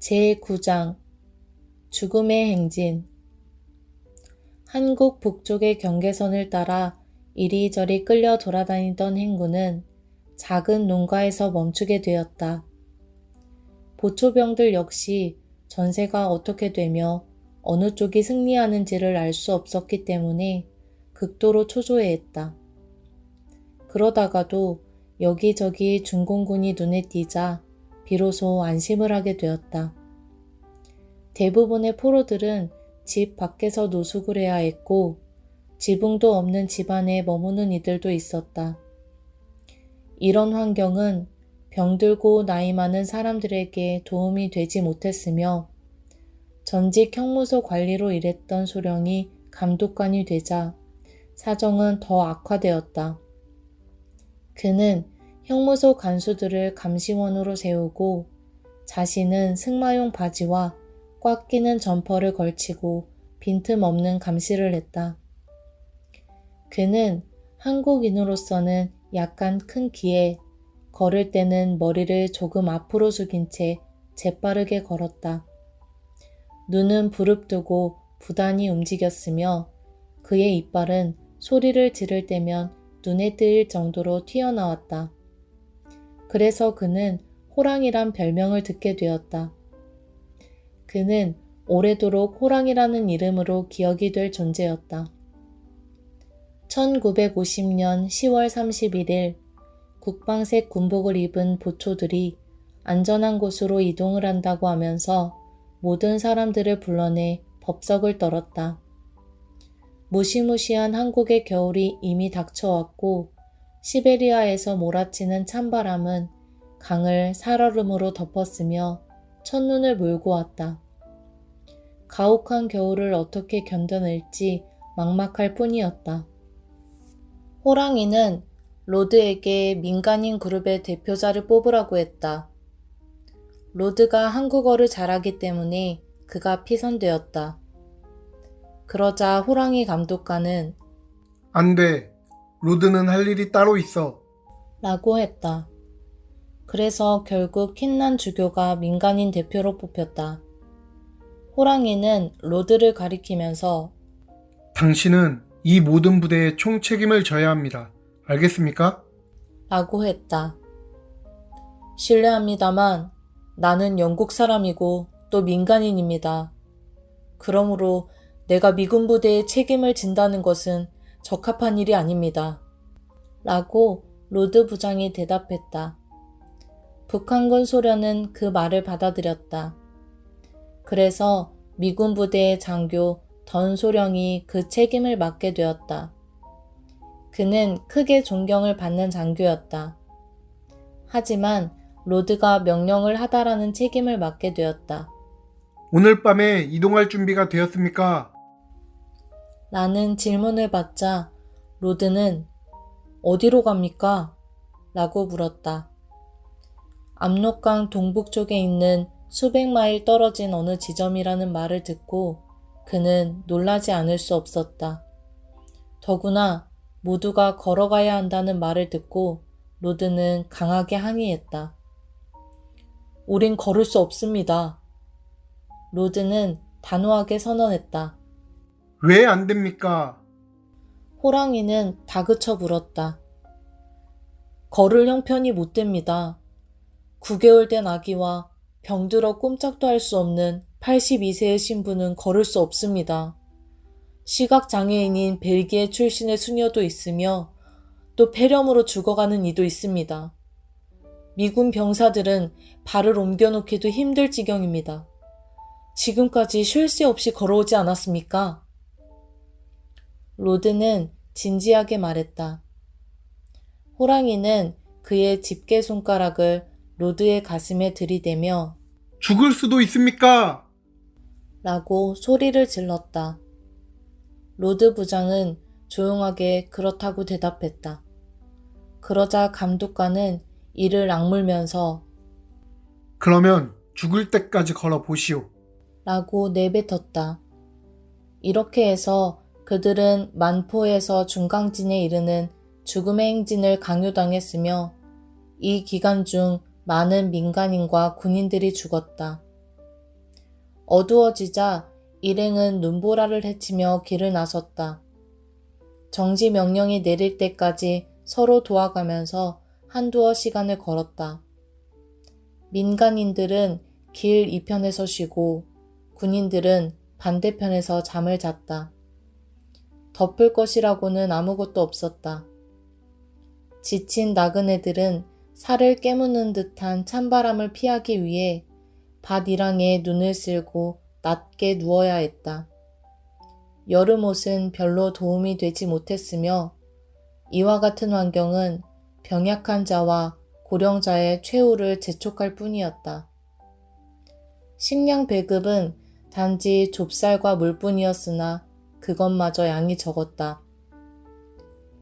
제9장 죽음의 행진 한국 북쪽의 경계선을 따라 이리저리 끌려 돌아다니던 행군은 작은 농가에서 멈추게 되었다. 보초병들 역시 전세가 어떻게 되며 어느 쪽이 승리하는지를 알 수 없었기 때문에 극도로 초조해했다. 그러다가도 여기저기 중공군이 눈에 띄자 비로소 안심을 하게 되었다. 대부분의 포로들은 집 밖에서 노숙을 해야 했고 지붕도 없는 집안에 머무는 이들도 있었다. 이런 환경은 병들고 나이 많은 사람들에게 도움이 되지 못했으며 전직 형무소 관리로 일했던 소령이 감독관이 되자 사정은 더 악화되었다. 그는 형무소 간수들을 감시원으로 세우고 자신은 승마용 바지와 꽉 끼는 점퍼를 걸치고 빈틈없는 감시를 했다. 그는 한국인으로서는 약간 큰 키에 걸을 때는 머리를 조금 앞으로 숙인 채 재빠르게 걸었다. 눈은 부릅뜨고 부단히 움직였으며 그의 이빨은 소리를 지를 때면 눈에 띄일 정도로 튀어나왔다. 그래서 그는 호랑이란 별명을 듣게 되었다. 그는 오래도록 호랑이라는 이름으로 기억이 될 존재였다. 1950년 10월 31일 국방색 군복을 입은 보초들이 안전한 곳으로 이동을 한다고 하면서 모든 사람들을 불러내 법석을 떨었다. 무시무시한 한국의 겨울이 이미 닥쳐왔고 시베리아에서 몰아치는 찬바람은 강을 살얼음으로 덮었으며 첫눈을 몰고 왔다. 가혹한 겨울을 어떻게 견뎌낼지 막막할 뿐이었다. 호랑이는 로드에게 민간인 그룹의 대표자를 뽑으라고 했다. 로드가 한국어를 잘하기 때문에 그가 피선되었다. 그러자 호랑이 감독관은 안 돼. 로드는 할 일이 따로 있어. 라고 했다. 그래서 결국 킨난 주교가 민간인 대표로 뽑혔다. 호랑이는 로드를 가리키면서 당신은 이 모든 부대의 총 책임을 져야 합니다. 알겠습니까? 라고 했다. 실례합니다만 나는 영국 사람이고 또 민간인입니다. 그러므로 내가 미군 부대의 책임을 진다는 것은 적합한 일이 아닙니다. 라고 로드 부장이 대답했다. 북한군 소련은 그 말을 받아들였다. 그래서 미군 부대의 장교 던 소령이 그 책임을 맡게 되었다. 그는 크게 존경을 받는 장교였다. 하지만 로드가 명령을 하다라는 책임을 맡게 되었다. 오늘 밤에 이동할 준비가 되었습니까? 라는 질문을 받자 로드는 어디로 갑니까? 라고 물었다. 압록강 동북쪽에 있는 수백 마일 떨어진 어느 지점이라는 말을 듣고 그는 놀라지 않을 수 없었다. 더구나 모두가 걸어가야 한다는 말을 듣고 로드는 강하게 항의했다. 우린 걸을 수 없습니다. 로드는 단호하게 선언했다. 왜 안 됩니까? 호랑이는 다그쳐 물었다. 걸을 형편이 못 됩니다. 9개월 된 아기와 병들어 꼼짝도 할 수 없는 82세의 신부는 걸을 수 없습니다. 시각장애인인 벨기에 출신의 수녀도 있으며 또 폐렴으로 죽어가는 이도 있습니다. 미군 병사들은 발을 옮겨놓기도 힘들 지경입니다. 지금까지 쉴 새 없이 걸어오지 않았습니까? 로드는 진지하게 말했다. 호랑이는 그의 집게 손가락을 로드의 가슴에 들이대며 죽을 수도 있습니까? 라고 소리를 질렀다. 로드 부장은 조용하게 그렇다고 대답했다. 그러자 감독관은 이를 악물면서 그러면 죽을 때까지 걸어 보시오. 라고 내뱉었다. 이렇게 해서 그들은 만포에서 중강진에 이르는 죽음의 행진을 강요당했으며 이 기간 중 많은 민간인과 군인들이 죽었다. 어두워지자 일행은 눈보라를 헤치며 길을 나섰다. 정지 명령이 내릴 때까지 서로 도와가면서 한두어 시간을 걸었다. 민간인들은 길 이편에서 쉬고 군인들은 반대편에서 잠을 잤다. 덮을 것이라고는 아무것도 없었다. 지친 나그네들은 살을 깨무는 듯한 찬바람을 피하기 위해 밭이랑에 눈을 쓸고 낮게 누워야 했다. 여름 옷은 별로 도움이 되지 못했으며 이와 같은 환경은 병약한 자와 고령자의 최후를 재촉할 뿐이었다. 식량 배급은 단지 좁쌀과 물뿐이었으나 그것마저 양이 적었다.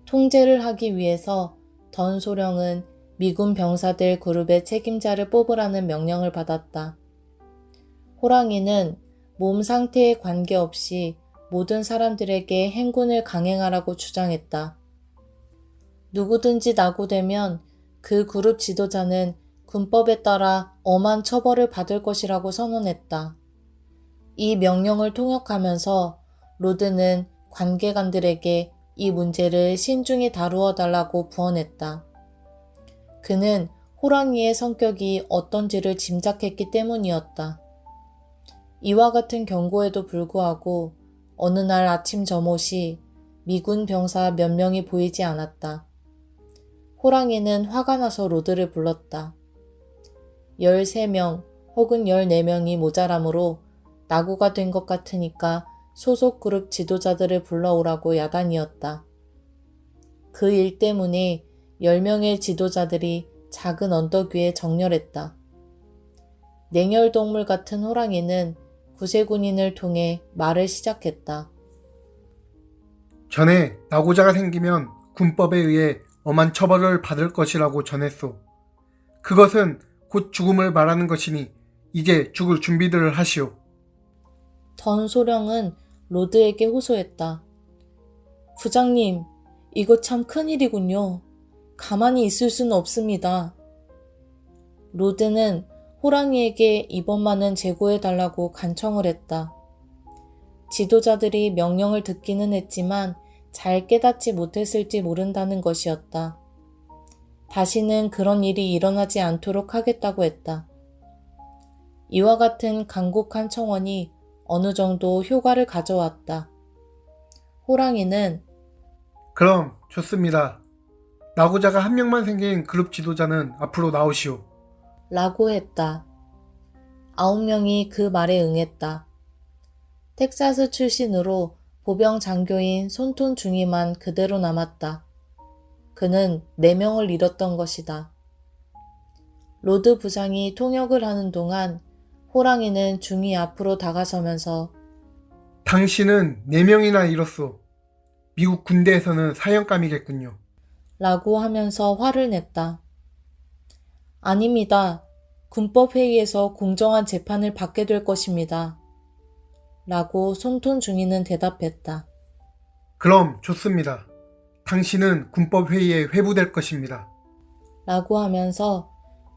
통제를 하기 위해서 던 소령은 미군 병사들 그룹의 책임자를 뽑으라는 명령을 받았다. 호랑이는 몸 상태에 관계없이 모든 사람들에게 행군을 강행하라고 주장했다. 누구든지 낙오되면 그 그룹 지도자는 군법에 따라 엄한 처벌을 받을 것이라고 선언했다. 이 명령을 통역하면서 로드는 관계관들에게 이 문제를 신중히 다루어 달라고 부언했다. 그는 호랑이의 성격이 어떤지를 짐작했기 때문이었다. 이와 같은 경고에도 불구하고 어느 날 아침 점옷이 미군 병사 몇 명이 보이지 않았다. 호랑이는 화가 나서 로드를 불렀다. 13명 혹은 14명이 모자라므로 낙오가 된 것 같으니까 소속 그룹 지도자들을 불러오라고 야단이었다. 그 일 때문에 10명의 지도자들이 작은 언덕 위에 정렬했다. 냉혈동물 같은 호랑이는 구세군인을 통해 말을 시작했다. 전에 낙오자가 생기면 군법에 의해 엄한 처벌을 받을 것이라고 전했소. 그것은 곧 죽음을 말하는 것이니 이제 죽을 준비들을 하시오. 던 소령은 로드에게 호소했다. 부장님, 이거 참 큰일이군요. 가만히 있을 수는 없습니다. 로드는 호랑이에게 이번만은 제고해달라고 간청을 했다. 지도자들이 명령을 듣기는 했지만 잘 깨닫지 못했을지 모른다는 것이었다. 다시는 그런 일이 일어나지 않도록 하겠다고 했다. 이와 같은 간곡한 청원이 어느 정도 효과를 가져왔다. 호랑이는 그럼 좋습니다. 낙오자가 한 명만 생긴 그룹 지도자는 앞으로 나오시오. 라고 했다. 아홉 명이 그 말에 응했다. 텍사스 출신으로 보병 장교인 손톤 중이만 그대로 남았다. 그는 네 명을 잃었던 것이다. 로드 부장이 통역을 하는 동안 호랑이는 중이 앞으로 다가서면서 당신은 4명이나 잃었소. 미국 군대에서는 사형감이겠군요. 라고 하면서 화를 냈다. 아닙니다. 군법회의에서 공정한 재판을 받게 될 것입니다. 라고 손톤 중이는 대답했다. 그럼 좋습니다. 당신은 군법회의에 회부될 것입니다. 라고 하면서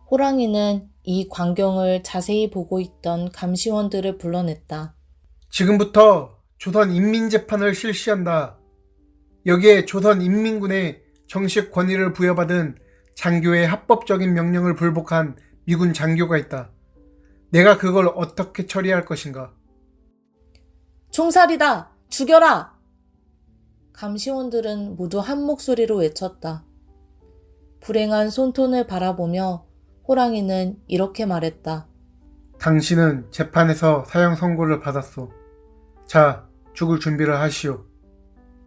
호랑이는 이 광경을 자세히 보고 있던 감시원들을 불러냈다. 지금부터 조선 인민재판을 실시한다. 여기에 조선 인민군의 정식 권위를 부여받은 장교의 합법적인 명령을 불복한 미군 장교가 있다. 내가 그걸 어떻게 처리할 것인가? 총살이다! 죽여라! 감시원들은 모두 한 목소리로 외쳤다. 불행한 손톤을 바라보며 호랑이는 이렇게 말했다. 당신은 재판에서 사형 선고를 받았소. 자, 죽을 준비를 하시오.